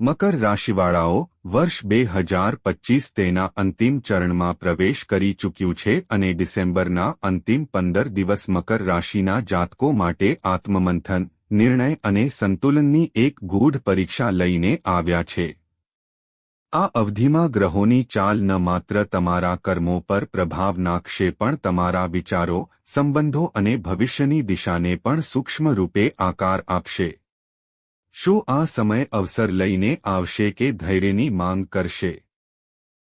મકર રાશિવાળાઓ વર્ષ બે હજાર પચીસ તેના અંતિમ ચરણમાં પ્રવેશ કરી ચૂક્યું છે અને ડિસેમ્બરના અંતિમ પંદર દિવસ મકર રાશિના જાતકો માટે આત્મમંથન, નિર્ણય અને સંતુલનની એક ગૂઢ પરીક્ષા લઈને આવ્યા છે. આ અવધિમાં ગ્રહોની ચાલ ન માત્ર તમારા કર્મો પર પ્રભાવ નાખશે પણ તમારા વિચારો, સંબંધો અને ભવિષ્યની દિશાને પણ સૂક્ષ્મ રૂપે આકાર આપશે. શું આ સમય અવસર લઈને આવશે કે ધૈર્યની માંગ કરશે?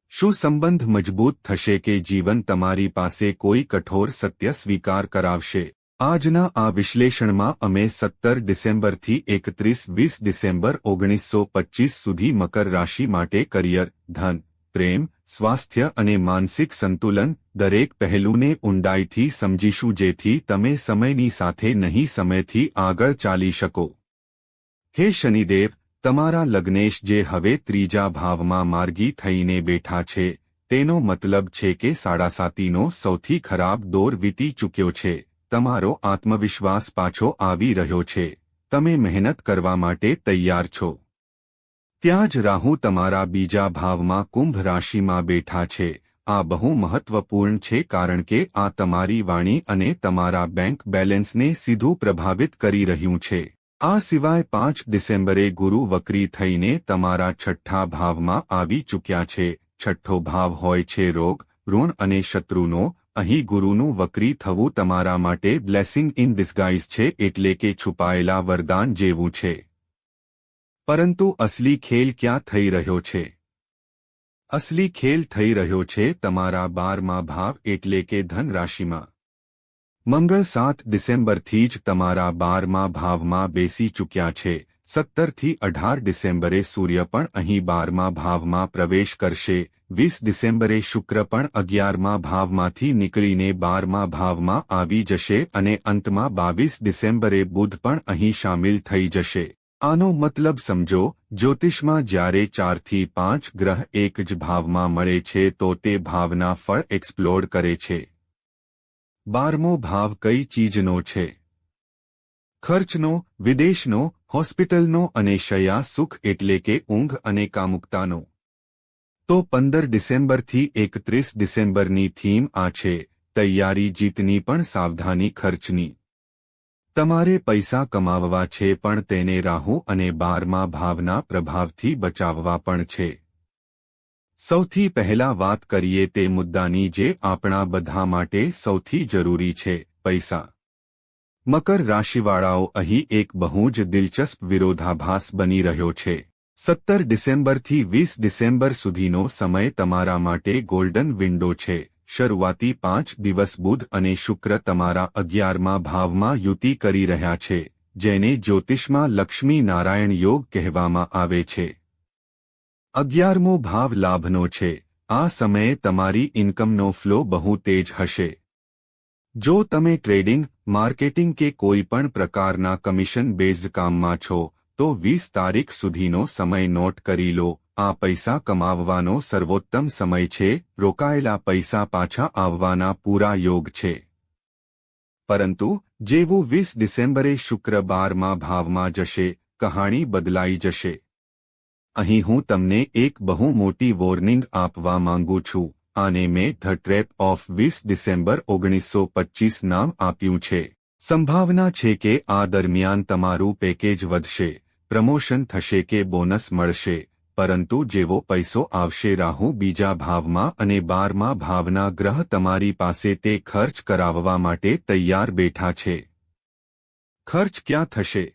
શું સંબંધ મજબૂત થશે કે જીવન તમારી પાસે કોઈ કઠોર સત્ય સ્વીકાર કરાવશે? આજના આ વિશ્લેષણમાં અમે સત્તર ડિસેમ્બરથી એકત્રીસ વીસ ડિસેમ્બર ઓગણીસો પચીસ સુધી મકર રાશિ માટે કરિયર, ધન, પ્રેમ, સ્વાસ્થ્ય અને માનસિક સંતુલન દરેક પહેલુંને ઊંડાઈથી સમજીશું જેથી તમે સમયની સાથે નહીં સમયથી આગળ ચાલી શકો. હે શનિદેવ, તમારા લગ્નેશ જે હવે ત્રીજા ભાવમાં માર્ગી થઈને બેઠા છે, તેનો મતલબ છે કે સાડાસાતીનો સૌથી ખરાબ દોર વીતી ચૂક્યો છે, તમારો આત્મવિશ્વાસ પાછો આવી રહ્યો છે, તમે મહેનત કરવા માટે તૈયાર છો. ત્યાં જ રાહુ તમારા બીજા ભાવમાં કુંભ રાશિમાં બેઠા છે, આ બહુ મહત્વપૂર્ણ છે કારણ કે આ તમારી વાણી અને તમારા બેંક બેલેન્સને સીધું પ્રભાવિત કરી રહ્યું છે. આ સિવાય પાંચ ડિસેમ્બરે ગુરુ વક્રી થઈને તમારા છઠ્ઠા ભાવમાં આવી ચૂક્યા છે. છઠ્ઠો ભાવ હોય છે રોગ, ઋણ અને શત્રુનો. અહીં ગુરુનું વક્રી થવું તમારા માટે બ્લેસિંગ ઇન ડિસ્ગાઇઝ છે એટલે કે છુપાયેલા વરદાન જેવું છે. પરંતુ અસલી ખેલ ક્યાં થઈ રહ્યો છે? અસલી ખેલ થઈ રહ્યો છે તમારા બારમાં ભાવ એટલે કે ધન રાશિમાં મંગળ સાત ડિસેમ્બરથી જ તમારા બારમા ભાવમાં બેસી ચૂક્યા છે. સત્તરથી અઢાર ડિસેમ્બરે સૂર્ય પણ અહીં બારમા ભાવમાં પ્રવેશ કરશે. વીસ ડિસેમ્બરે શુક્ર પણ અગિયારમા ભાવમાંથી નીકળીને બારમા ભાવમાં આવી જશે અને અંતમાં બાવીસ ડિસેમ્બરે બુધ પણ અહીં સામેલ થઈ જશે. આનો મતલબ સમજો, જ્યોતિષમાં જ્યારે ચારથી પાંચ ગ્રહ એક જ ભાવમાં મળે છે તો તે ભાવના ફળ એક્સપ્લોર કરે છે. બારમો ભાવ કઈ ચીજનો છે? ખર્ચનો, વિદેશનો, હોસ્પિટલનો અને શયા સુખ એટલે કે ઊંઘ અને કામુકતાનો. તો પંદર ડિસેમ્બરથી એકત્રીસ ડિસેમ્બરની થીમ આ છે, તૈયારી જીતની પણ સાવધાની ખર્ચની. તમારે પૈસા કમાવવા છે પણ તેને રાહુ અને બારમા ભાવના પ્રભાવથી બચાવવા પણ છે. સૌથી પહેલા વાત કરીએ તે મુદ્દાની જે આપણા બધા માટે સૌથી જરૂરી છે, પૈસા. મકર રાશિવાળાઓ અહીં એક બહુ જ દિલચસ્પ વિરોધાભાસ બની રહ્યો છે. સત્તર ડિસેમ્બરથી વીસ ડિસેમ્બર સુધીનો સમય તમારા માટે ગોલ્ડન વિન્ડો છે. શરૂઆતી પાંચ દિવસ બુધ અને શુક્ર તમારા અગિયારમાં ભાવમાં યુતિ કરી રહ્યા છે, જેને જ્યોતિષમાં લક્ષ્મી નારાયણ યોગ કહેવામાં આવે છે. અગિયારમો ભાવ લાભનો છે. આ સમયે તમારી ઇન્કમનો ફ્લો બહુ તેજ હશે. જો તમે ટ્રેડિંગ માર્કેટિંગ કે કોઈ પણ પ્રકારના કમિશન બેઝડ કામમાં છો, તો વીસ તારીખ સુધીનો સમય નોટ કરી લો. આ પૈસા કમાવવાનો સર્વોત્તમ સમય છે. રોકાયેલા પૈસા પાછા આવવાના પૂરા યોગ છે. પરંતુ, જેવું વીસ ડિસેમ્બરે શુક્રબારમાં ભાવમાં જશે, કહાણી બદલાઈ જશે. અહીં હું તમને એક બહુ મોટી વોર્નિંગ આપવા માંગુ છું, આને મેં ધ ટ્રેપ ઓફ વીસ ડિસેમ્બર ઓગણીસો પચીસ નામ આપ્યું છે. સંભાવના છે કે આ દરમિયાન તમારું પેકેજ વધશે, પ્રમોશન થશે કે બોનસ મળશે, પરંતુ જેવો પૈસો આવશે રાહુ બીજા ભાવમાં અને બારમા ભાવના ગ્રહ તમારી પાસે તે ખર્ચ કરાવવા માટે તૈયાર બેઠા છે. ખર્ચ ક્યાં થશે?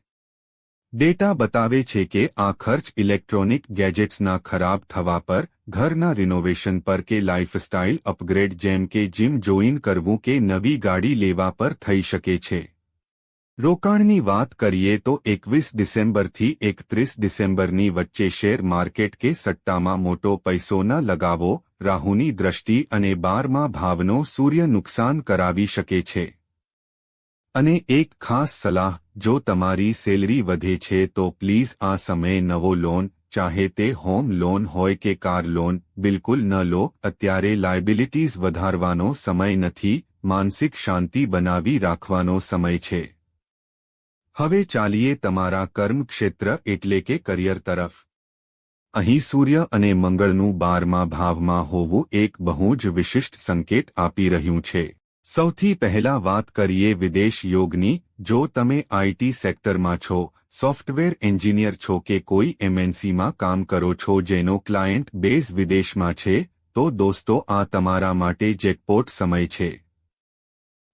ડેટા બતાવે છે કે આ ખર્ચ ઇલેક્ટ્રોનિક ગેજેટ્સના ખરાબ થવા પર, ઘરના રિનોવેશન પર કે લાઇફસ્ટાઇલ અપગ્રેડ જેમ કે જીમ જોઈન કરવું કે નવી ગાડી લેવા પર થઈ શકે છે. રોકાણની વાત કરીએ તો એકવીસ ડિસેમ્બરથી એકત્રીસ ડિસેમ્બરની વચ્ચે શેર માર્કેટ કે સટ્ટામાં મોટો પૈસો ન લગાવો, રાહુની દ્રષ્ટિ અને બારમાં ભાવનો સૂર્ય નુકસાન કરાવી શકે છે. અને એક ખાસ સલાહ, જો તમારી સેલરી વધે છે તો પ્લીઝ આ સમયે નવો લોન, ચાહે તે હોમ લોન હોય કે કાર લોન, બિલકુલ ન લો. અત્યારે લાયબિલિટીઝ વધારવાનો સમય નથી, માનસિક શાંતિ બનાવી રાખવાનો સમય છે. હવે ચાલીએ તમારા કર્મક્ષેત્ર એટલે કે કરિયર તરફ. અહીં સૂર્ય અને મંગળનું બારમા ભાવમાં હોવું એક બહુ જ વિશિષ્ટ સંકેત આપી રહ્યું છે. સૌથી પહેલા વાત કરીએ વિદેશ યોગની, જો તમે આઈટી સેક્ટરમાં છો, સોફ્ટવેર એન્જિનિયર છો કે કોઈ એમએનસીમાં કામ કરો છો જેનો ક્લાયન્ટ બેઝ વિદેશમાં છે, તો દોસ્તો, આ તમારા માટે જેકપોટ સમય છે.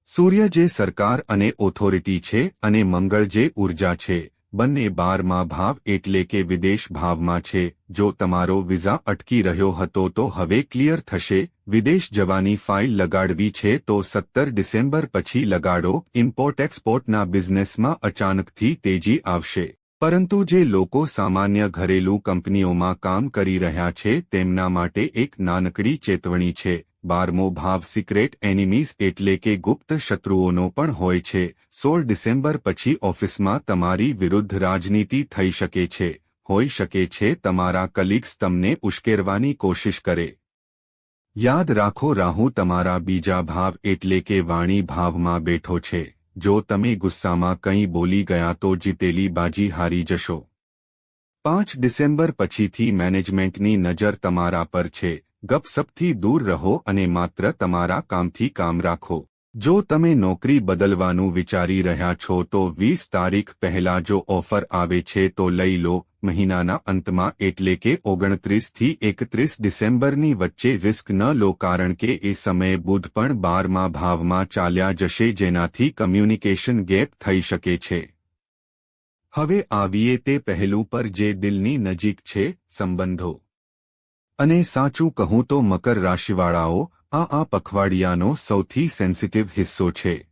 સૂર્ય જે સરકાર અને ઓથોરિટી છે અને મંગળ જે ઊર્જા છે બંને બારમાં ભાવ એટલે કે વિદેશ ભાવમાં છે. જો તમારો વિઝા અટકી રહ્યો હતો તો હવે ક્લિયર થશે. વિદેશ જવાની ફાઇલ લગાડવી છે તો સત્તર ડિસેમ્બર પછી લગાડો. ઇમ્પોર્ટ એક્સપોર્ટના બિઝનેસમાં અચાનકથી તેજી આવશે. પરંતુ જે લોકો સામાન્ય ઘરેલું કંપનીઓમાં કામ કરી રહ્યા છે, તેમના માટે એક નાનકડી ચેતવણી છે. બારમો ભાવ સિક્રેટ એનિમીઝ એટલે કે ગુપ્ત શત્રુઓનો પણ હોય છે. સોળ ડિસેમ્બર પછી ઓફિસમાં તમારી વિરુદ્ધ રાજનીતિ થઈ શકે છે. હોઈ શકે છે તમારા કલીગ્સ તમને ઉશ્કેરવાની કોશિશ કરે. યાદ રાખો રાહુ તમારા બીજા ભાવ એટલે કે વાણી ભાવમાં બેઠો છે. જો તમે ગુસ્સામાં કંઈ બોલી ગયા તો જીતેલી બાજી હારી જશો. પાંચ ડિસેમ્બર પછીથી મેનેજમેન્ટની નજર તમારા પર છે. ગપસપથી દૂર રહો અને માત્ર તમારા કામથી કામ રાખો. જો તમે નોકરી બદલવાનું વિચારી રહ્યા છો તો વીસ તારીખ પહેલા જો ઓફર આવે છે તો લઈ લો. મહિનાના અંતમાં એટલે કે ઓગણત્રીસથી એકત્રીસ ડિસેમ્બરની વચ્ચે રિસ્ક ન લો કારણ કે એ સમયે બુધ પણ બારમા ભાવમાં ચાલ્યા જશે જેનાથી કમ્યુનિકેશન ગેપ થઈ શકે છે. હવે આવીએ તે પહેલું પર જે દિલની નજીક છે, સંબંધો. અને સાચું કહું તો મકર રાશિવાળાઓ, આ આ પખવાડિયાનો સૌથી સેન્સિટિવ હિસ્સો છે.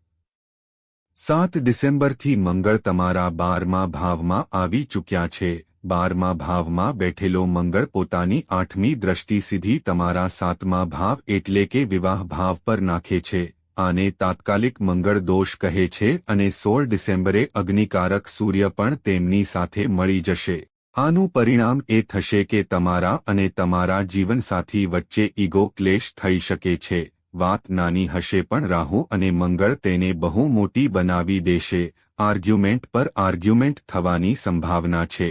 સાત ડિસેમ્બરથી મંગળ તમારા બારમા ભાવમાં આવી ચૂક્યા છે. બારમા ભાવમાં બેઠેલો મંગળ પોતાની આઠમી દ્રષ્ટિ સીધી તમારા સાતમા ભાવ એટલે કે વિવાહ ભાવ પર નાખે છે. આને તાત્કાલિક મંગળ દોષ કહે છે અને સોળ ડિસેમ્બરે અગ્નિકારક સૂર્ય પણ તેમની સાથે મળી જશે. આનું પરિણામ એ થશે કે તમારા અને તમારા જીવનસાથી વચ્ચે ઈગો ક્લેશ થઈ શકે છે. વાત નાની હશે પણ રાહુ અને મંગળ તેને બહુ મોટી બનાવી દેશે. આર્ગ્યુમેન્ટ પર આર્ગ્યુમેન્ટ થવાની સંભાવના છે.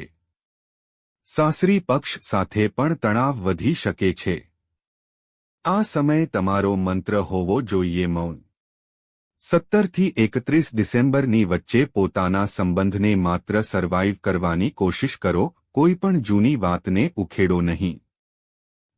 સાસરી પક્ષ સાથે પણ તણાવ વધી શકે છે. આ સમય તમારો મંત્ર હોવો જોઈએ મૌન. સત્તરથી એકત્રીસ ડિસેમ્બરની વચ્ચે પોતાના સંબંધને માત્ર સર્વાઇવ કરવાની કોશિશ કરો, કોઈ પણ જૂની વાતને ઉખેડો નહીં.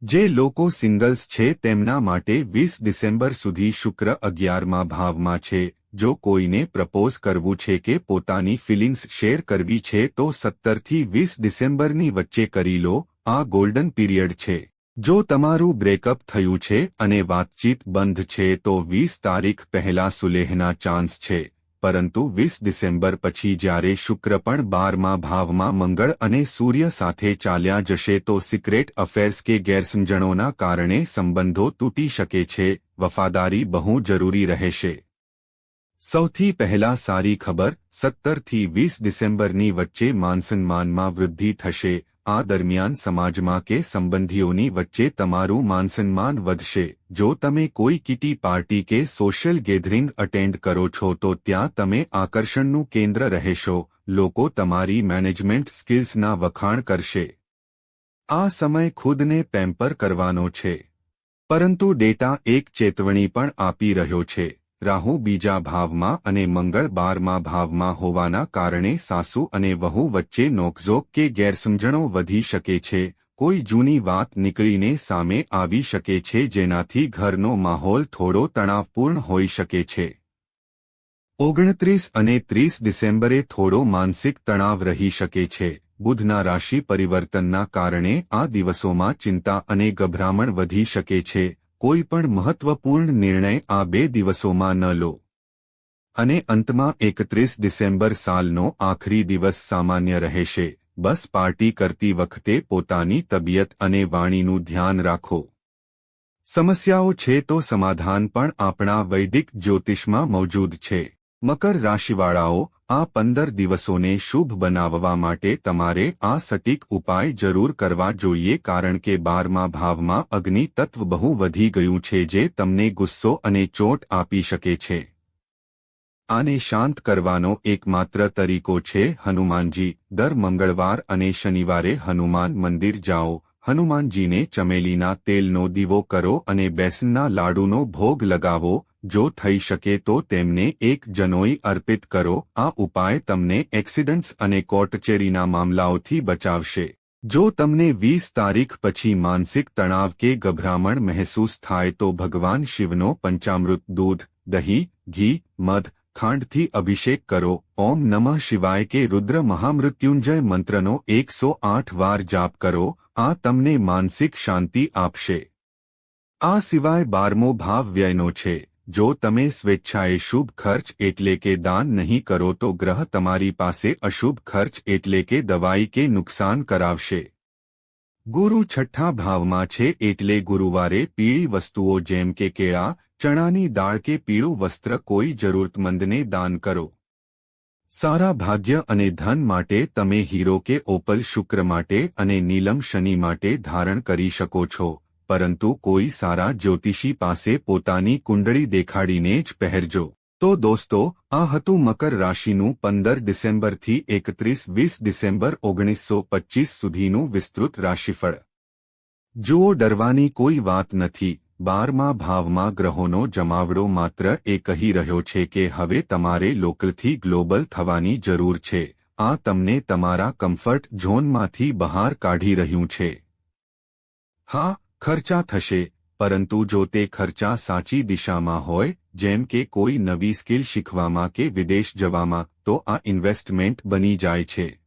જે લોકો સિંગલ્સ છે તેમના માટે વીસ ડિસેમ્બર સુધી શુક્ર અગિયારમાં ભાવમાં છે. જો કોઈને પ્રપોઝ કરવું છે કે પોતાની ફિલિંગ્સ શેર કરવી છે તો સત્તરથી વીસ ડિસેમ્બરની વચ્ચે કરી લો, આ ગોલ્ડન પીરિયડ છે. જો તમારું બ્રેકઅપ થયું છે અને વાતચીત બંધ છે તો વીસ તારીખ પહેલા સુલેહના ચાન્સ છે, પરંતુ વીસ ડિસેમ્બર પછી જ્યારે શુક્ર પણ બારમા ભાવમાં મંગળ અને સૂર્ય સાથે ચાલ્યા જશે તો સિક્રેટ અફેર્સ કે ગેરસમજણોના કારણે સંબંધો તૂટી શકે છે, વફાદારી બહુ જરૂરી રહેશે. સૌથી પહેલા સારી ખબર, સત્તરથી વીસ ડિસેમ્બરની વચ્ચે માનસન્માનમાં વૃદ્ધિ થશે, આ દરમિયાન સમાજમાં કે સંબંધીઓની વચ્ચે તમારું માનસન્માન વધશે. જો તમે કોઈ કિટી પાર્ટી કે સોશિયલ ગેધરિંગ અટેન્ડ કરો છો તો ત્યાં તમે આકર્ષણનું કેન્દ્ર રહેશો, લોકો તમારી મેનેજમેન્ટ સ્કિલ્સના વખાણ કરશે. આ સમય ખુદને પેમ્પર કરવાનો છે. પરંતુ ડેટા એક ચેતવણી પણ આપી રહ્યો છે. રાહુ બીજા ભાવમાં અને મંગળ બારમાં ભાવમાં હોવાના કારણે સાસુ અને વહુ વચ્ચે નોકઝોક કે ગેરસમજણો વધી શકે છે. કોઈ જૂની વાત નીકળીને સામે આવી શકે છે જેનાથી ઘરનો માહોલ થોડો તણાવપૂર્ણ હોઈ શકે છે. ઓગણત્રીસ અને ત્રીસ ડિસેમ્બરે થોડો માનસિક તણાવ રહી શકે છે. બુધના રાશિ પરિવર્તનના કારણે આ દિવસોમાં ચિંતા અને ગભરામણ વધી શકે છે. કોઈ પણ મહત્વપૂર્ણ નિર્ણય આ બે દિવસોમાં ન લો. અને અંતમાં એકત્રીસ ડિસેમ્બર સાલનો આખરી દિવસ સામાન્ય રહેશે. બસ પાર્ટી કરતી વખતે પોતાની તબિયત અને વાણીનું ધ્યાન રાખો. સમસ્યાઓ છે તો સમાધાન પણ આપણા વૈદિક જ્યોતિષમાં મોજૂદ છે. મકર રાશિવાળાઓ, આ પંદર દિવસોને શુભ બનાવવા માટે તમારે આ સટીક ઉપાય જરૂર કરવા જોઈએ કારણ કે બારમા ભાવમાં અગ્નિ તત્વ બહુ વધી ગયું છે જે તમને ગુસ્સો અને ચોટ આપી શકે છે. આને શાંત કરવાનો એકમાત્ર તરીકો છે હનુમાનજી. દર મંગળવાર અને શનિવારે હનુમાન મંદિર જાઓ. હનુમાનજીને ચમેલીના તેલનો દીવો કરો અને બેસનના લાડુનો ભોગ લગાવો, જો થઈ શકે તો તેમને એક જનોઈ અર્પિત કરો, આ ઉપાય તમને એક્સિડન્ટ્સ અને કોર્ટચેરીના મામલાઓથી બચાવશે. જો તમને વીસ તારીખ પછી માનસિક તણાવ કે ગભરામણ મહેસૂસ થાય તો ભગવાન શિવનો પંચામૃત દૂધ, દહીં, ઘી, મધ, ખાંડથી અભિષેક કરો, ઓમ નમઃ શિવાય કે રુદ્ર મહામૃત્યુંજય મંત્રનો એકસો આઠ વાર જાપ કરો આ તમને માનસિક શાંતિ આપશે. આ સિવાય બારમો ભાવ વ્યયનો છે. જો તમે સ્વેચ્છાએ શુભ ખર્ચ એટલે કે દાન નહીં કરો તો ગ્રહ તમારી પાસે અશુભ ખર્ચ એટલે કે દવાઈ કે નુકસાન કરાવશે. ગુરુ છઠ્ઠા ભાવમાં છે એટલે ગુરુવારે પીળી વસ્તુઓ જેમ કે કેળા, ચણાની દાળ કે પીળું વસ્ત્ર કોઈ જરૂરતમંદને દાન કરો. સારા ભાગ્ય અને ધન માટે તમે હીરો કે ઓપલ શુક્ર માટે અને નીલમ શનિ માટે ધારણ કરી શકો છો, પરંતુ કોઈ સારા જ્યોતિષી પાસે પોતાની કુંડળી દેખાડીને જ પહેરજો. તો દોસ્તો, આ હતું મકર રાશિનું પંદર ડિસેમ્બરથી એકત્રીસ વીસ ડિસેમ્બર ઓગણીસો પચ્ચીસ સુધીનું વિસ્તૃત રાશિફળ. જુઓ, ડરવાની કોઈ વાત નથી. બારમા ભાવમાં ગ્રહોનો જમાવડો માત્ર એ કહી રહ્યો છે કે હવે તમારે લોકલથી ગ્લોબલ થવાની જરૂર છે. આ તમને તમારા કમ્ફર્ટ ઝોનમાંથી બહાર કાઢી રહ્યું છે. હા, ખર્ચા થશે, પરંતુ જો તે ખર્ચા સાચી દિશામાં હોય, જેમ કે કોઈ નવી સ્કિલ શીખવામાં કે વિદેશ જવામાં, તો આ ઇન્વેસ્ટમેન્ટ બની જાય છે.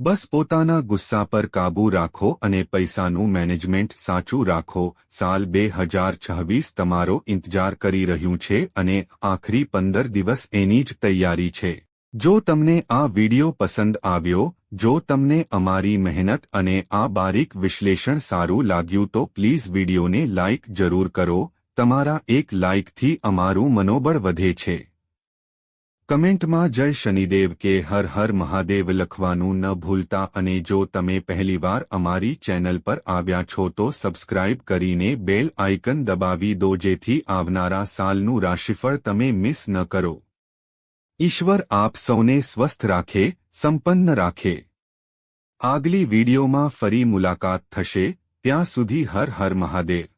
બસ પોતાના ગુસ્સા પર કાબૂ રાખો અને પૈસાનું મેનેજમેન્ટ સાચું રાખો. સાલ બે હજાર છવ્વીસ તમારો ઇંતજાર કરી રહ્યું છે અને આખરી પંદર દિવસ એની જ તૈયારી છે. જો તમને આ વિડિયો પસંદ આવ્યો, જો તમને અમારી મહેનત અને આ બારીક વિશ્લેષણ સારું લાગ્યું તો પ્લીઝ વિડિયોને લાઇક જરૂર કરો. તમારા એક લાઇકથી અમારું મનોબળ વધે છે. કમેન્ટમાં જય શનિદેવ કે હર હર મહાદેવ લખવાનું ન ભૂલતા અને જો તમે પહેલીવાર અમારી ચેનલ પર આવ્યા છો તો સબસ્ક્રાઇબ કરીને બેલ આઇકન દબાવી દો જેથી આવનારા સાલનું રાશિફળ તમે મિસ ન કરો. ઈશ્વર આપ સૌને સ્વસ્થ રાખે, સંપન્ન રાખે. આગલી વિડીયોમાં ફરી મુલાકાત થશે, ત્યાં સુધી હર હર મહાદેવ.